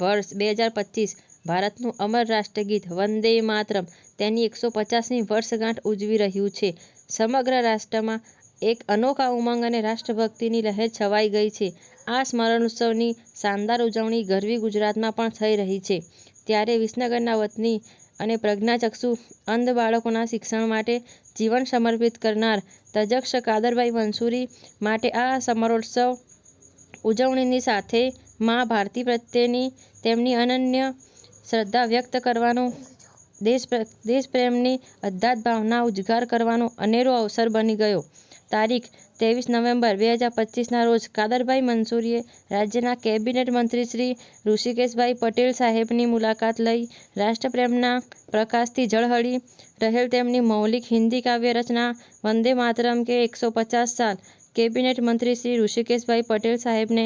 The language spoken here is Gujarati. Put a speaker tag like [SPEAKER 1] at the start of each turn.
[SPEAKER 1] વર્ષ બે હજાર પચીસ ભારતનું અમર રાષ્ટ્રગીત વંદે માતરમ તેની એકસો પચાસમી વર્ષગાંઠ ઉજવી રહ્યું છે. સમગ્ર રાષ્ટ્રમાં એક અનોખા ઉમંગ અને રાષ્ટ્રભક્તિની લહેર છવાઈ ગઈ છે. આ સ્મરણોત્સવની શાનદાર ઉજવણી ગરવી ગુજરાતમાં પણ થઈ રહી છે. ત્યારે વિસનગરના વતની અને પ્રજ્ઞાચક્ષુ અંધ બાળકોના શિક્ષણ માટે જીવન સમર્પિત કરનાર તજક્ષ કાદરભાઈ મંસૂરી માટે આ સમરોત્સવ ઉજવણીની સાથે મા ભારતી પ્રત્યેની તેમની અનન્ય શ્રદ્ધા વ્યક્ત કરવાનો, દેશ દેશપ્રેમની અગાધ ભાવના ઉજગાર કરવાનો અનેરો અવસર બની ગયો. તારીખ ત્રેવીસ નવેમ્બર બે હજાર પચીસના રોજ કાદરભાઈ મંસૂરીએ રાજ્યના કેબિનેટ મંત્રી શ્રી ઋષિકેશભાઈ પટેલ સાહેબની મુલાકાત લઈ રાષ્ટ્રપ્રેમના પ્રકાશથી ઝળહળી રહેલ તેમની મૌલિક હિન્દી કાવ્ય રચના વંદે માતરમ કે એકસો પચાસ સાલ કેબિનેટ મંત્રી શ્રી ઋષિકેશભાઈ પટેલ સાહેબને